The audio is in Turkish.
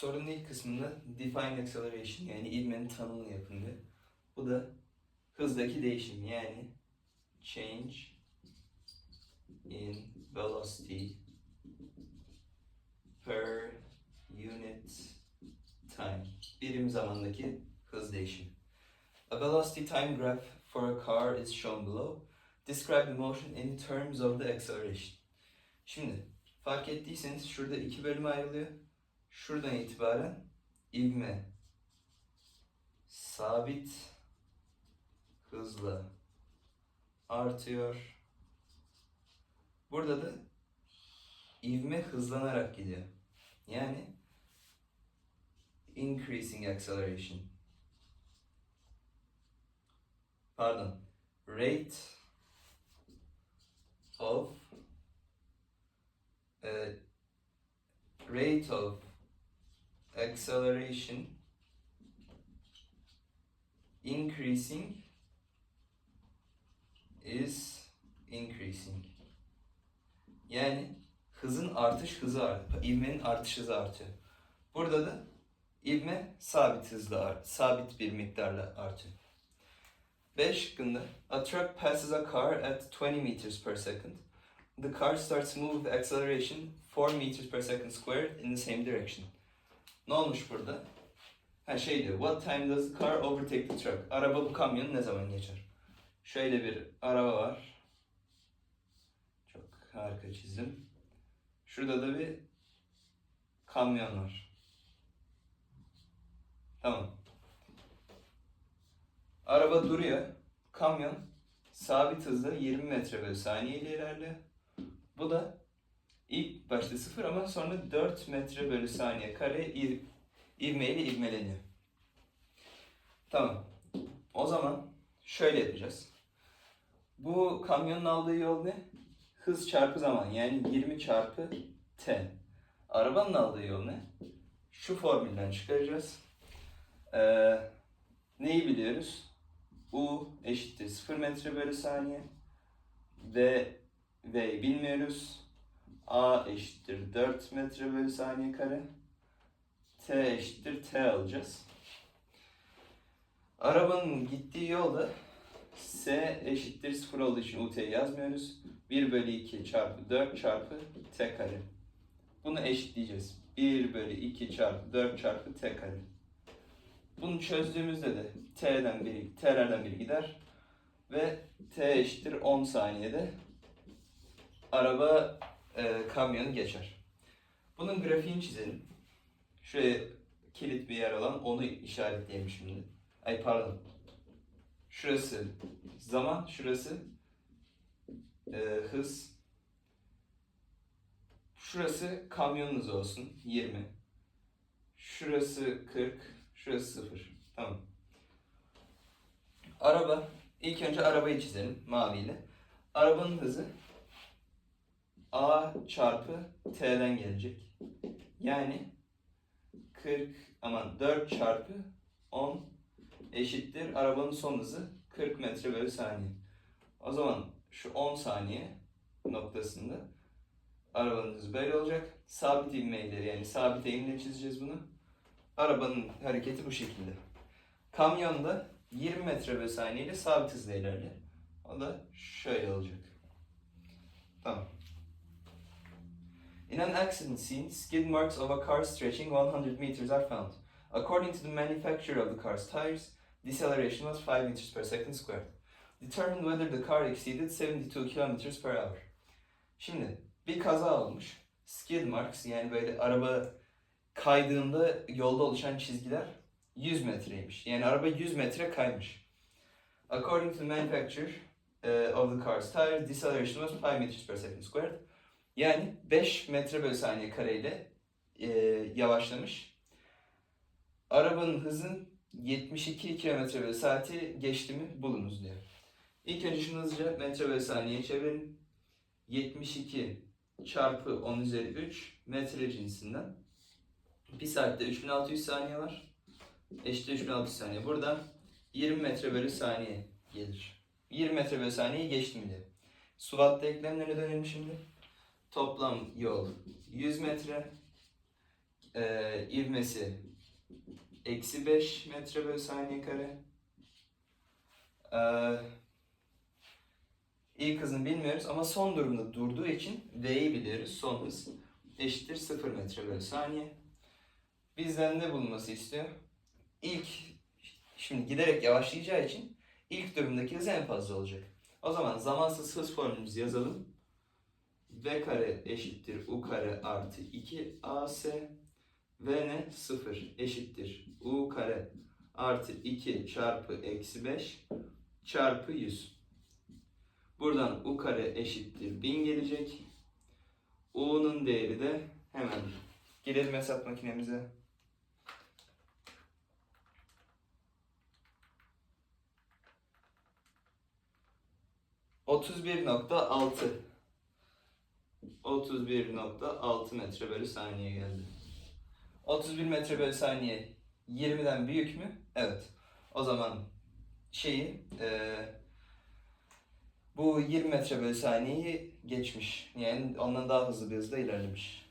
Sorunun ilk kısmında define acceleration yani ivmenin tanımını yapın diyor. Bu da hızdaki değişim yani change in velocity per unit time. Birim zamandaki hız değişimi. A velocity time graph for a car is shown below. Describe the motion in terms of the acceleration. Şimdi fark ettiyseniz şurada iki bölüme ayrılıyor. Şuradan itibaren ivme sabit hızla artıyor. Burada da ivme hızlanarak gidiyor. Yani increasing acceleration. Pardon. Rate of uh, rate of acceleration increasing is increasing. Yani hızın artış hızı artıyor. İvmenin artış hızı artıyor. Burada da ivme sabit hızla sabit bir miktarla artıyor. 5 şıkkında A truck passes a car at 20 meters per second. The car starts to move with acceleration 4 meters per second squared in the same direction. Ne olmuş burada? Ha şey diyor. What time does car overtake the truck? Araba bu kamyonu ne zaman geçer? Şöyle bir araba var. Çok harika çizdim. Şurada da bir kamyon var. Tamam. Araba duruyor. Kamyon sabit hızda 20 metre bölü saniye ile ilerliyor. Bu da ilk başta sıfır ama sonra 4 metre bölü saniye kare iv, ivmeyle ivmeleniyor. Tamam. O zaman şöyle yapacağız. Bu kamyonun aldığı yol ne? Hız çarpı zaman yani 20 çarpı t. Arabanın aldığı yol ne? Şu formülden çıkaracağız. Ee, neyi biliyoruz? U eşittir 0 metre bölü saniye. V, V'yi bilmiyoruz. A eşittir 4 metre bölü saniye kare. T eşittir T alacağız. Arabanın gittiği yolda S eşittir 0 olduğu için UT'yi yazmıyoruz. 1 bölü 2 çarpı 4 çarpı T kare. Bunu eşitleyeceğiz. 1 bölü 2 çarpı 4 çarpı T kare. Bunu çözdüğümüzde de T'den biri, T'lerden biri gider. Ve T eşittir 10 saniyede araba e, kamyonu geçer. Bunun grafiğini çizelim. Şuraya kilit bir yer olan onu işaretleyelim şimdi. Ay pardon. Şurası zaman, şurası e, hız. Şurası kamyonunuz olsun 20. Şurası 40, şurası 0. Tamam. Araba, ilk önce arabayı çizelim maviyle. Arabanın hızı A çarpı T'den gelecek. Yani 40 aman 4 çarpı 10 eşittir arabanın son hızı 40 metre bölü saniye. O zaman şu 10 saniye noktasında arabanın hızı böyle olacak. Sabit ivmeyle yani sabit eğimle çizeceğiz bunu. Arabanın hareketi bu şekilde. Kamyonda 20 metre bölü saniye ile sabit hızla ilerler. O da şöyle olacak. Tamam. In an accident scene, skid marks of a car stretching 100 meters are found. According to the manufacturer of the car's tires, deceleration was 5 meters per second squared. Determine whether the car exceeded 72 kilometers per hour. Şimdi bir kaza olmuş. Skid marks yani böyle araba kaydığında yolda oluşan çizgiler 100 metreymiş. Yani araba 100 metre kaymış. According to the manufacturer uh, of the car's tires, deceleration was 5 meters per second squared. Yani 5 metre bölü saniye kareyle e, yavaşlamış. Arabanın hızın 72 kilometre bölü saati geçti mi bulunuz diyor. İlk önce şunu hızlıca metre bölü saniyeye çevirin. 72 çarpı 10 üzeri 3 metre cinsinden. Bir saatte 3600 saniye var. Eşittir 3600 saniye. Buradan 20 metre bölü saniye gelir. 20 metre bölü saniyeyi geçti mi diyor. SWOT denklemlerine dönelim şimdi. Toplam yol 100 metre. e, ivmesi eksi 5 metre bölü saniye kare. E, ilk hızını bilmiyoruz ama son durumda durduğu için V'yi biliyoruz. Son hız eşittir 0 metre bölü saniye. Bizden ne bulunması istiyor? İlk, şimdi giderek yavaşlayacağı için ilk durumdaki hız en fazla olacak. O zaman zamansız hız formülümüzü yazalım. V kare eşittir U kare artı 2 AS V ne? 0 eşittir U kare artı 2 çarpı eksi 5 çarpı 100. Buradan U kare eşittir 1000 gelecek. U'nun değeri de hemen girelim hesap makinemize. Otuz bir nokta altı. 31.6 metre bölü saniye geldi. 31 metre bölü saniye 20'den büyük mü? Evet. O zaman şeyi eee, bu 20 metre bölü saniyeyi geçmiş. Yani ondan daha hızlı bir hızda ilerlemiş.